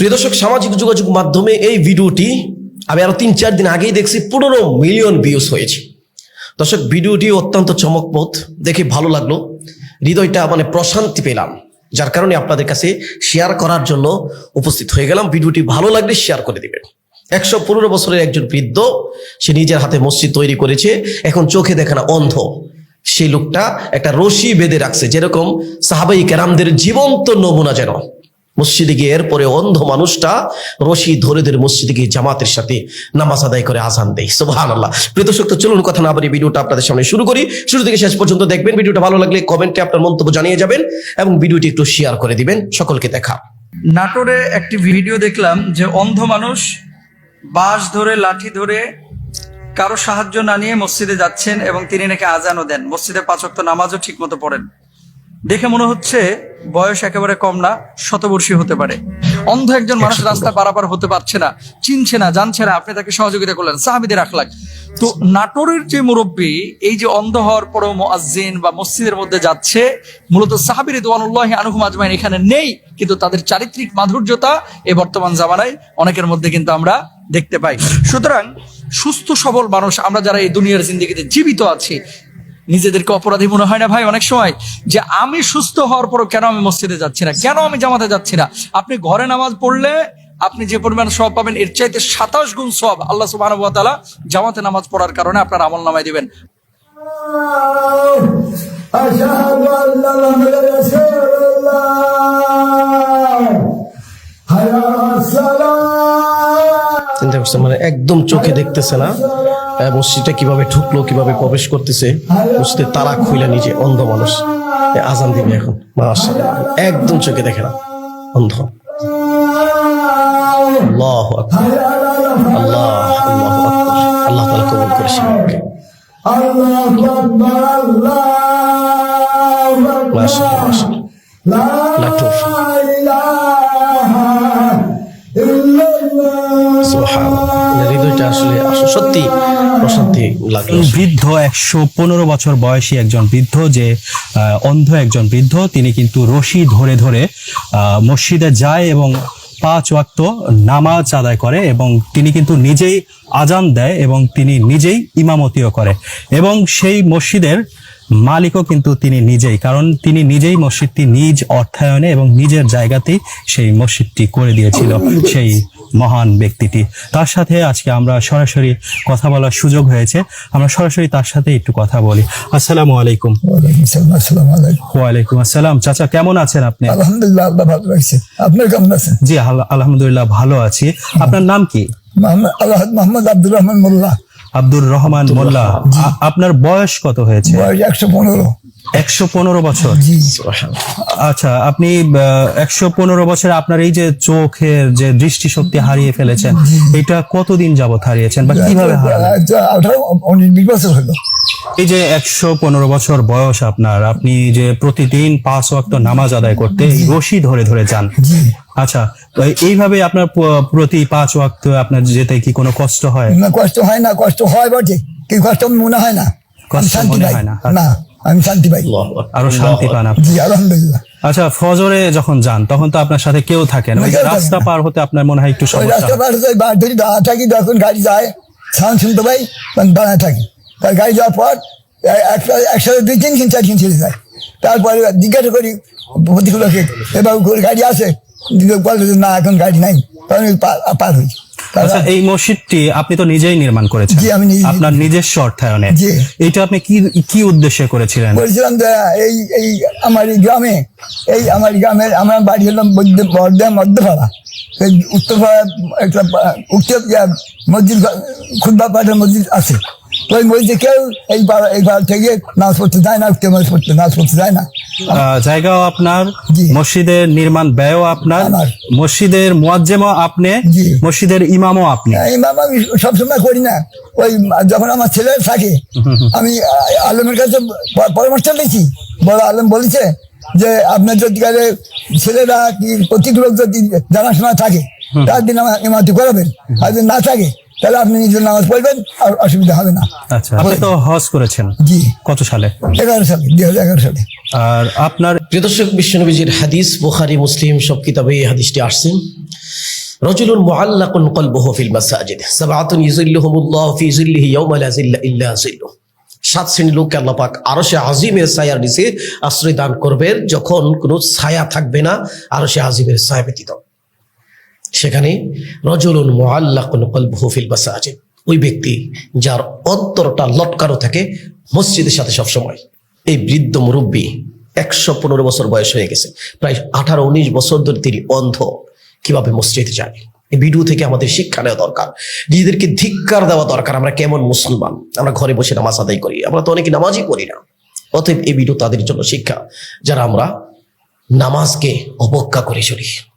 প্রিয় দর্শক, সামাজিক যোগাযোগ মাধ্যমে এই ভিডিওটি আমি আরও তিন, চার দিন আগেই দেখছি, পনেরো মিলিয়ন ভিউজ হয়েছে। দর্শক, ভিডিওটি অত্যন্ত চমকপ্রদ, দেখে ভালো লাগল। হৃদয়টা মানে প্রশান্তি পেলাম, যার কারণে আপনাদের কাছে শেয়ার করার জন্য উপস্থিত হয়ে গেলাম। ভিডিওটি ভালো লাগলে শেয়ার করে দিবেন। একশো পনেরো বছরের একজন বৃদ্ধ, সে নিজের হাতে মসজিদ তৈরি করেছে, এখন চোখে দেখে না, অন্ধ। সেই লোকটা একটা রশি বেঁধে রাখছে, যেরকম সাহাবাই কেরামদের জীবন্ত নমুনা যেন। মসজিদে গিয়ে এরপরে অন্ধ মানুষটা রশি ধরে ধরে মসজিদে গিয়ে জামাতের সাথে নামাজ আদায় করে আজান দেয়। সুবহান আল্লাহ প্রিয়দর্শক তো চলুন কথা না বলি ভিডিওটা আপনাদের সামনে শুরু করি। শুরু থেকে শেষ পর্যন্ত দেখবেন। ভিডিওটা ভালো লাগলে কমেন্টে আপনার মন্তব্য জানিয়ে যাবেন এবং ভিডিওটি একটু শেয়ার করে দিবেন। সকলকে দেখা। নাটোরে একটি ভিডিও দেখলাম যে অন্ধ মানুষ বাঁশ ধরে, লাঠি ধরে কারও সাহায্য না নিয়ে মসজিদে যাচ্ছেন এবং তিনি নাকি আজানও দেন। মসজিদে পাঁচক্ত নামাজও ঠিক মতো পড়েন। দেখে মনে হচ্ছে বয়স একেবারে কম না শতবর্ষী হতে পারে। অন্ধ একজন মানুষ রাস্তা পারাপার হতে পারছে না চিনছে না জানছে না আপনি তাকে সহযোগিতা করলেন সাহাবিদের আখলাক। তো নাটোরের যে মুরব্বী এই যে অন্ধ হওয়ার পরেও মুয়াজ্জিন বা মসজিদের মধ্যে যাচ্ছে মূলত সাহাবির দোয়ানুল্লাহ আনহুম আজমাইন এখানে নেই কিন্তু তাদের চারিত্রিক মাধুর্যতা এ বর্তমান জামানায় অনেকের মধ্যে কিন্তু আমরা দেখতে পাই। সুতরাং সুস্থ সবল মানুষ আমরা যারা এই দুনিয়ার জিন্দিগিতে জীবিত আছি নিজেদেরকে অপরাধী মনে হয় না ভাই অনেক সময়? যে আমি সুস্থ হওয়ার পরও কেন আমি মসজিদে যাচ্ছি না? কেন আমি জামাতে যাচ্ছি না? আপনি ঘরে নামাজ পড়লে আপনি যে পরিমাণ সব পাবেন এর চাইতে সাতাশ গুণ সব আল্লাহ সুবাহ জামাতে নামাজ পড়ার কারণে আপনার আমল নামায় দিবেন। চিন্তা করছে মানে একদম চোখে দেখতেছে না? মসজিদটা কীভাবে ঢুকলো কীভাবে প্রবেশ করতেছে মসজিদে তারা খুইলা নিজে অন্ধ মানুষ। আজান দিবে এখন একদম চোখে দেখে না, অন্ধ। আল্লাহ আল্লাহ আল্লাহ তালা কবুল করেছে। মাসা মাসা লাগল। বৃদ্ধ একশো পনেরো বছর বয়সী একজন বৃদ্ধ যে অন্ধ একজন বৃদ্ধ, তিনি কিন্তু রশি ধরে ধরে মসজিদে যায় এবং পাঁচ ওয়াক্ত নামাজ আদায় করে এবং তিনি কিন্তু নিজেই আজান দেয় এবং তিনি নিজেই ইমামতিও করে। এবং সেই মসজিদের মালিকও কিন্তু তিনি নিজেই, কারণ তিনি নিজেই মসজিদটি নিজ অর্থায়নে এবং নিজের জায়গাতেই সেই মসজিদটি করে দিয়েছিল, সেই মহান ব্যক্তিটি। তার সাথে আজকে আমরা সরাসরি কথা বলার সুযোগ হয়েছে। আমরা সরাসরি তার সাথে একটু কথা বলি। আসসালামু আলাইকুম। ওয়ালাইকুম সালাম আসসালামু। চাচা কেমন আছেন আপনি? আলহামদুলিল্লাহ আল্লাহ ভালো রাখছে। আপনার কেমন আছেন? জি আল- আলহামদুলিল্লাহ ভালো আছি। আপনার নাম কি? মোহাম্মদ আব্দুর রহমান মোল্লা। আব্দুর রহমান মোল্লা আপনার বয়স কত হয়েছে? একশো পনেরো। একশো পনেরো বছর। আচ্ছা আপনি একশো পনেরো বছরে আপনার এই যে চোখের যে দৃষ্টিশক্তি হারিয়ে ফেলেছেন এটা কতদিন যাবত হারিয়েছেন বা কীভাবে বছর হলো। এই যে একশো পনেরো বছর বয়স আপনার আপনি যে প্রতিদিন পাঁচ ওয়াক্ত নামাজ আদায় করতে রশি ধরে ধরে যান আচ্ছা তো এইভাবে আপনার প্রতি পাঁচ ওয়াক্ত আপনার যেতে কি কোনো কষ্ট হয়? না কষ্ট হয় না কষ্ট হয় বটে। কিন্তু কষ্ট মনে হয় না? কষ্ট মনে হয় না। না আমি শান্তি পাই। আল্লাহু আরও শান্তি পান আপনি। জি আলহামদুলিল্লাহ। আচ্ছা ফজরে যখন যান তখন তো আপনার সাথে কেউ থাকে না। রাস্তা পার হতে আপনার মনে হয় একটু সমস্যা রাস্তা পার হতে বার ধরি দাঁড়া থাকি যখন গাড়ি যায় সাউন্ড শুনতে পাই দাঁড়ায় থাকি। তার গাড়ি যাওয়ার পর একসাথে দুই তিন কিন চার কিন চলে যায়। তারপরে জিজ্ঞাসা করি প্রতিগুলোকে এবার গাড়ি আসে দিদি বলে যে, না এখন গাড়ি নাই। তখন পার হই আচ্ছা এই মসজিদটি আপনি তো নিজেই নির্মাণ করেছেন। আমি আপনার নিজস্ব অর্থায়নে। এটা আপনি কি কি উদ্দেশ্যে করেছিলেন? বলছিলাম যে এই এই আমার গ্রামে এই আমার গ্রামের আমার বাড়ি হলাম বৈদ্য বর্ধা মধ্যপাড়া। এই উত্তরপাড়া একটা উত্তর মসজিদ খুদ্া পাঠের মসজিদ আছে। তো ওই মসজিদে কেউ এই পাড়া এই পাড়া থেকে নাচ পড়তে যায় না নাচ পড়তে নাচ পড়তে যায় না। জায়গাও আপনার মসজিদের নির্মাণ ব্যয়ও আপনার। মসজিদের মুয়াজ্জেমও আপনি। মসজিদের ইমামও আপনি। এই মামা আমি সবসময় করি না। ওই যখন আমার ছেলে থাকে আমি আলমের কাছে পরামর্শ নিয়েছি। বড় আলম বলেছে যে আপনার যদি ছেলেরা কি প্রত্যেক লোক যদি জানাশোনা থাকে তার দিন আমার ইমামতি করাবেন। আর যদি না থাকে তাহলে আপনি নিজের নামাজ পড়বেন আর অসুবিধা হবে না। আচ্ছা আপনি তো হজ করেছেন। জি। কত সালে? এগারো সালে দুই হাজার এগারো সালে। আর আপনার প্রিয় দর্শক বিশ্বনবীজির হাদিস বুখারি মুসলিম সব কিতাবে এই হাদিসটি আসছে। রজুলুন মুআল্লাকুন কলবুহু ফিল মাসাজিদ। সাবআতুন ইযিল্লুহুমুল্লাহু ফি যিল্লিহি ইয়াওমা লা যিল্লা ইল্লা যিল্লুহ সাত শ্রেণির লোককে আল্লাহ পাক আরও সে আজিমের ছায়ার নিচে আশ্রয় দান করবেন যখন কোনো ছায়া থাকবে না আরও সে আজিমের ছায়া ব্যতীত। সেখানে রজুলুন মুআল্লাকুন কলবুহু ফিল মাসাজিদ। ওই ব্যক্তি যার অন্তরটা লটকানো থাকে মসজিদের সাথে সবসময়। এই বৃদ্ধ মুরব্বী একশো পনেরো বছর বয়স হয়ে গেছে। প্রায় আঠারো উনিশ বছর ধরে তিনি অন্ধ। কীভাবে মসজিদে যায়? এই ভিডিও থেকে আমাদের শিক্ষা নেওয়া দরকার। নিজেদেরকে ধিক্কার দেওয়া দরকার। আমরা কেমন মুসলমান? আমরা ঘরে বসে নামাজ আদায় করি। আমরা তো অনেকে নামাজই করি না। অতএব এই ভিডিও তাদের জন্য শিক্ষা, যারা আমরা নামাজকে অবজ্ঞা করে চলি।